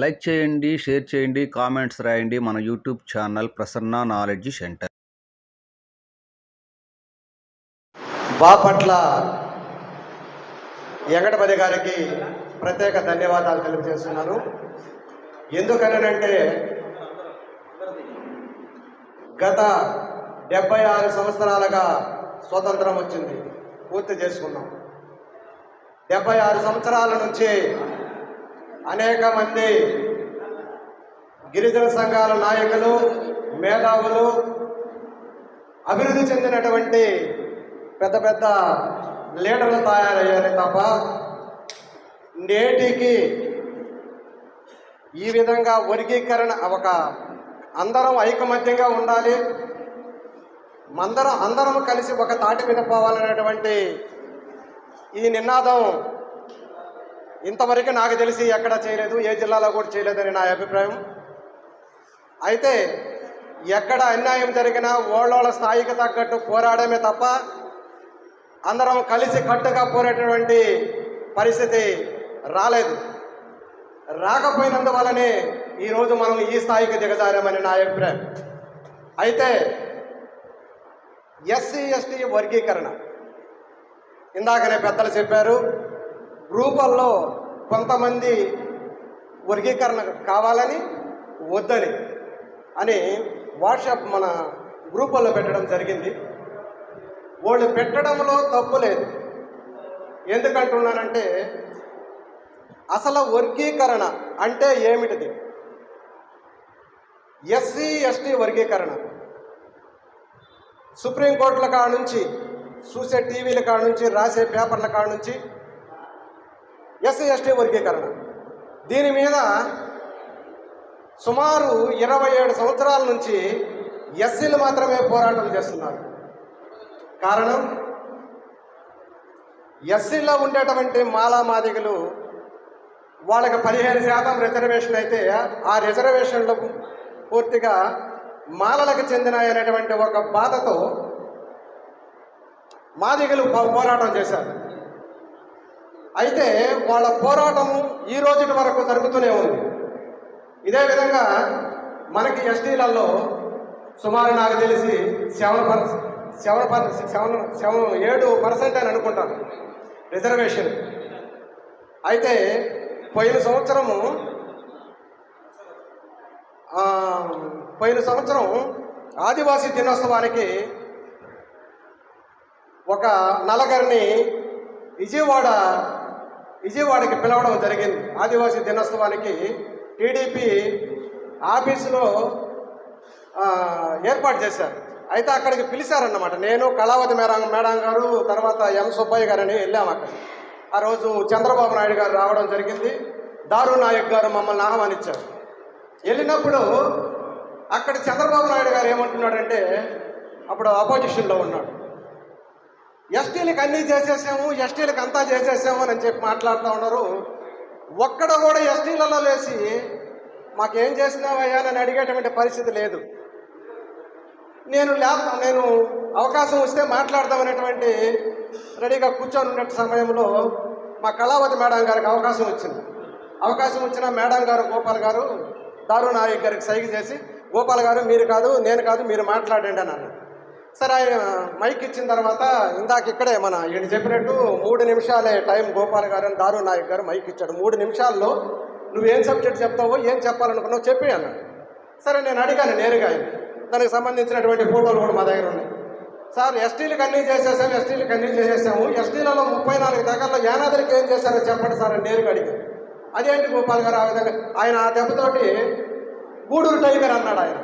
Like చేయండి share చేయండి comments రాయండి మన YouTube channel Prasanna knowledge center. Bapatla Venkatapati గారికి ప్రత్యేక ధన్యవాదాలు తెలియజేస్తున్నాను. ఎందుకనంటే గత డెబ్బై ఆరు సంవత్సరాలుగా స్వతంత్రం వచ్చింది. పూర్తి చేసుకున్నాం. డెబ్బై ఆరు సంవత్సరాల నుంచి అనేక మంది గిరిజన సంఘాల నాయకులు మేధావులు అభివృద్ధి చెందినటువంటి పెద్ద పెద్ద లీడర్లు తయారయ్యారు తప్ప నేటికి ఈ విధంగా వర్గీకరణ ఒక అందరం ఐకమత్యంగా ఉండాలి. మందరం అందరం కలిసి ఒక తాటి మీద పోవాలనేటువంటి ఈ నినాదం ఇంతవరకు నాకు తెలిసి ఎక్కడ చేయలేదు ఏ జిల్లాలో కూడా చేయలేదని నా అభిప్రాయం. అయితే ఎక్కడ అన్యాయం జరిగినా ఓళ్ళోళ్ళ స్థాయికి తగ్గట్టు పోరాడమే తప్ప అందరం కలిసి కట్టుగా పోరేటటువంటి పరిస్థితి రాలేదు. రాకపోయినందువల్లనే ఈరోజు మనం ఈ స్థాయికి దిగజారామని నా అభిప్రాయం. అయితే ఎస్సీ ఎస్టీ వర్గీకరణ. ఇందాకనే పెద్దలు చెప్పారు గ్రూపుల్లో కొంతమంది వర్గీకరణ కావాలని వద్దని అని వాట్సాప్ మన గ్రూపుల్లో పెట్టడం జరిగింది. వాళ్ళు పెట్టడంలో తప్పు లేదు. ఎందుకంటున్నానంటే అసలు వర్గీకరణ అంటే ఏమిటిది? ఎస్సీ ఎస్టీ వర్గీకరణ. సుప్రీంకోర్టుల కాడ నుంచి చూసే టీవీల కాడ నుంచి రాసే పేపర్ల కాడ నుంచి ఎస్సీ ఎస్టీ వర్గీకరణ. దీని మీద సుమారు ఇరవై ఏడు సంవత్సరాల నుంచి ఎస్సీలు మాత్రమే పోరాటం చేస్తున్నారు. కారణం ఎస్సీలో ఉండేటువంటి మాలా మాదిగలు వాళ్ళకి పదిహేను శాతం రిజర్వేషన్ అయితే ఆ రిజర్వేషన్లు పూర్తిగా మాలలకు చెందిన అనేటువంటి ఒక బాధతో మాదిగలు పోరాటం చేశారు. అయితే వాళ్ళ పోరాటం ఈ రోజుటి వరకు జరుగుతూనే ఉంది. ఇదే విధంగా మనకి ఎస్టీలలో సుమారు నాకు తెలిసి seven per seven per seven seven ఏడు పర్సెంట్ అని అనుకుంటాను. రిజర్వేషన్. అయితే పోయిన సంవత్సరము పోయిన సంవత్సరం ఆదివాసీ దినోత్సవానికి ఒక నలగరిని విజయవాడ విజయవాడకి పిలవడం జరిగింది. ఆదివాసీ దినోత్సవానికి టీడీపీ ఆఫీసులో ఏర్పాటు చేశారు. అయితే అక్కడికి పిలిచారన్నమాట. నేను కళావతి మేడం మేడం గారు తర్వాత ఎం సుబ్బయ్య గారని వెళ్ళాము అక్కడ. ఆ రోజు చంద్రబాబు నాయుడు గారు రావడం జరిగింది. దారు నాయక్ గారు మమ్మల్ని ఆహ్వానించారు. వెళ్ళినప్పుడు అక్కడ చంద్రబాబు నాయుడు గారు ఏమంటున్నాడంటే అప్పుడు అపోజిషన్లో ఉన్నాడు. ఎస్టీలకు అన్నీ చేసేసాము ఎస్టీలకు అంతా చేసేసాము అని చెప్పి మాట్లాడుతూ ఉన్నారు. ఒక్కడ కూడా ఎస్టీలలో లేచి మాకేం చేసినావయ్యా అని అడిగేటువంటి పరిస్థితి లేదు. నేను ల్యాప్ నేను అవకాశం వస్తే మాట్లాడదామనేటువంటి రెడీగా కూర్చొని ఉన్న సమయంలో మా కళావతి మేడం గారికి అవకాశం వచ్చింది. అవకాశం వచ్చిన మేడం గారు గోపాల్ గారు దారు నాయక్ గారికి సైగ చేసి గోపాల్ గారు మీరు కాదు నేను కాదు మీరు మాట్లాడండి అని అన్నారు. సరే ఆయన మైక్ ఇచ్చిన తర్వాత ఇందాక ఇక్కడే మన ఈయన చెప్పినట్టు మూడు నిమిషాలే టైం గోపాల్ గారు అని దారు నాయక్ గారు మైక్ ఇచ్చాడు. మూడు నిమిషాల్లో నువ్వు ఏం సబ్జెక్ట్ చెప్తావో ఏం చెప్పాలనుకున్నావు చెప్పి అన్నాడు సరే నేను అడిగాను నేరుగా ఆయన దానికి సంబంధించినటువంటి ఫోటోలు కూడా మా దగ్గర ఉన్నాయి. సార్ ఎస్టీలకు అన్నీ చేసేసాము ఎస్టీలకు అన్నీ చేసేసాము. ఎస్టీలలో ముప్పై నాలుగు దగ్గరలో యానాదరికి ఏం చేశారో చెప్పండి సార్ అని నేరుగా అడిగాను. అదేంటి గోపాల్ గారు ఆ విధంగా? ఆయన ఆ దెబ్బతోటి గూడూరు టైగర్ అన్నాడు ఆయన.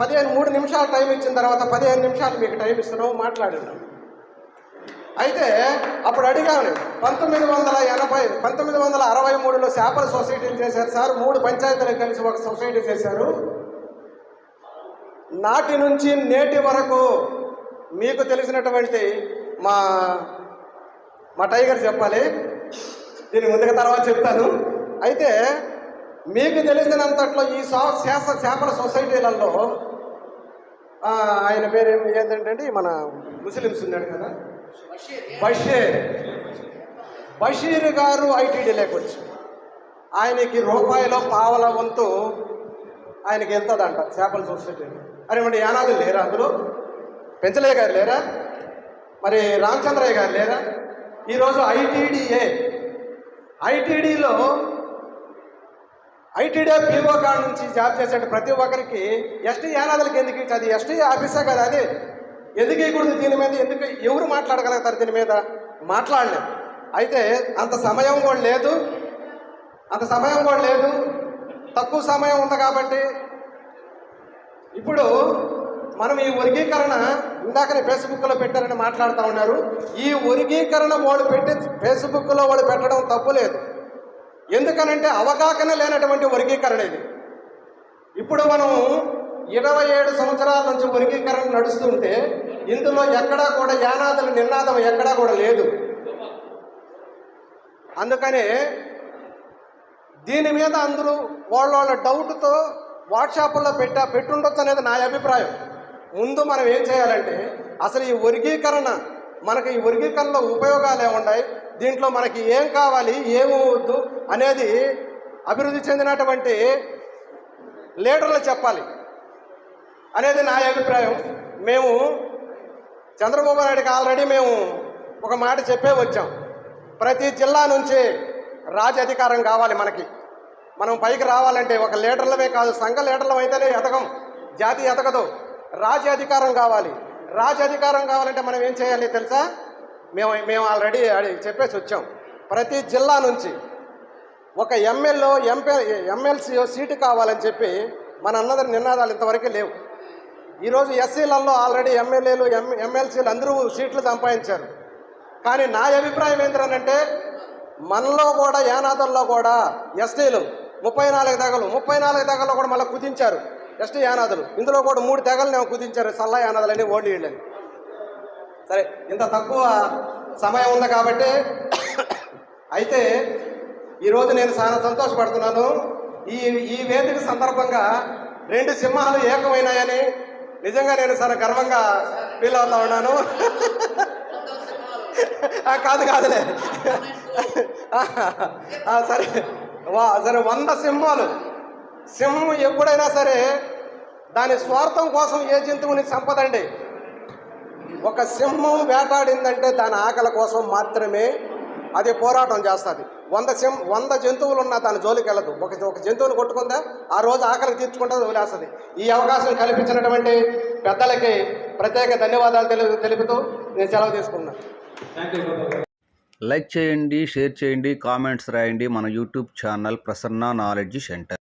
పదిహేను మూడు నిమిషాలు టైం ఇచ్చిన తర్వాత పదిహేను నిమిషాలు మీకు టైం ఇస్తున్నావు మాట్లాడినాం అయితే అప్పుడు అడిగాను పంతొమ్మిది వందల ఎనభై పంతొమ్మిది వందల అరవై మూడులో చేపల సొసైటీలు చేశారు సార్ మూడు పంచాయతీలు కలిసి ఒక సొసైటీ చేశారు. నాటి నుంచి నేటి వరకు మీకు తెలిసినటువంటి మా మా టైగర్ చెప్పాలి దీని ముందుగా తర్వాత చెప్తాను. అయితే మీకు తెలిసినంతట్లో ఈ శాస చేపల సొసైటీలలో ఆయన పేరు ఏంటంటే మన ముస్లిమ్స్ ఉన్నాడు కదా? బషీర్. బషీర్ గారు ఐటీడీ లేకొచ్చు ఆయనకి రూపాయిలో పావల వంతు ఆయనకి వెళ్తుందంట చేపల సొసైటీ. అరే మరి యానాదులు లేరా అందులో? పెంచలయ్య గారు లేరా? మరి రామచంద్రయ్య గారు లేరా? ఈరోజు ఐటీడీఏ. ఐటీడీలో ఐటీడీ పీఓ కాడ నుంచి జాబ్ చేసే ప్రతి ఒక్కరికి ఎస్టీ యానాదులకి ఎందుకు అది ఎస్టీ ఆఫీసే కదా అది. ఎందుకు ఇవ్వకూడదు దీని మీద? ఎందుకు ఎవరు మాట్లాడగలుగుతారు దీని మీద? మాట్లాడలేం. అయితే అంత సమయం కూడా లేదు. అంత సమయం కూడా లేదు. తక్కువ సమయం ఉంది కాబట్టి ఇప్పుడు మనం ఈ వర్గీకరణ ఇందాకనే ఫేస్బుక్లో పెట్టారని మాట్లాడుతూ ఉన్నారు. ఈ వర్గీకరణ వాడు పెట్టి ఫేస్బుక్లో వాడు పెట్టడం తప్పు లేదు. ఎందుకనంటే అవగాహన లేనటువంటి వర్గీకరణ ఇది. ఇప్పుడు మనం ఇరవై ఏడు సంవత్సరాల నుంచి వర్గీకరణ నడుస్తుంటే ఇందులో ఎక్కడా కూడా యానాదుల నినాదం ఎక్కడా కూడా లేదు. అందుకనే దీని మీద అందరూ వాళ్ళ వాళ్ళ డౌట్తో వాట్సాప్లో పెట్టా పెట్టుండొచ్చు అనేది నా అభిప్రాయం. ముందు మనం ఏం చేయాలంటే అసలు ఈ వర్గీకరణ మనకి ఈ వర్గీకరణలో ఉపయోగాలు ఏమున్నాయి? దీంట్లో మనకి ఏం కావాలి ఏమవద్దు అనేది అభివృద్ధి చెందినటువంటి లీడర్లు చెప్పాలి అనేది నా అభిప్రాయం. మేము చంద్రబాబు నాయుడుకి ఆల్రెడీ మేము ఒక మాట చెప్పే వచ్చాం. ప్రతి జిల్లా నుంచి రాజధికారం కావాలి మనకి. మనం పైకి రావాలంటే ఒక లీడర్లమే కాదు సంఘ లీడర్లం అయితేనే ఎతకం జాతి ఎతకదు రాజ్య అధికారం కావాలి. రాజ్య అధికారం కావాలంటే మనం ఏం చేయాలి తెలుసా? మేము మేము ఆల్రెడీ అడి- చెప్పేసి వచ్చాం. ప్రతి జిల్లా నుంచి ఒక ఎమ్మెల్యే ఎంపీ ఎమ్మెల్సీ సీటు కావాలని చెప్పి మన అన్నదరి నినాదాలు ఇంతవరకు లేవు. ఈరోజు ఎస్సీలలో ఆల్రెడీ ఎమ్మెల్యేలు ఎం ఎమ్మెల్సీలు అందరూ సీట్లు సంపాదించారు. కానీ నా అభిప్రాయం ఏంటంటే మనలో కూడా యానాదుల్లో కూడా ఎస్టీలు ముప్పై నాలుగు తెగలు ముప్పై నాలుగు తెగల్లో కూడా మళ్ళీ కుదించారు ఎస్టీ యానాదులు. ఇందులో కూడా మూడు తెగలు కుదించారు సల్లా యానాదులని ఓల్డ్ వీళ్ళని. సరే ఇంత తక్కువ సమయం ఉంది కాబట్టి అయితే ఈరోజు నేను చాలా సంతోషపడుతున్నాను. ఈ ఈ వేదిక సందర్భంగా రెండు సింహాలు ఏకమైనాయని నిజంగా నేను చాలా గర్వంగా ఫీల్ అవుతా ఉన్నాను. కాదు కాదులే. సరే. వా సరే వంద సింహాలు. సింహం ఎప్పుడైనా సరే దాని స్వార్థం కోసం ఏ జంతువుని చంపదండి. ఒక సింహం వేటాడిందంటే దాని ఆకలి కోసం మాత్రమే అది పోరాటం చేస్తుంది. వంద సింహ వంద జంతువులు ఉన్నా దాని జోలికి వెళ్ళదు. ఒక ఒక జంతువుని కొట్టుకుందా ఆ రోజు ఆకలికి తీర్చుకుంటుంది వదిలేస్తుంది. ఈ అవకాశం కల్పించినటువంటి పెద్దలకి ప్రత్యేక ధన్యవాదాలు తెలి తెలుపుతూ నేను సెలవు తీసుకున్నాను లైక్ చేయండి షేర్ చేయండి కామెంట్స్ రాయండి మన YouTube channel Prasanna knowledge center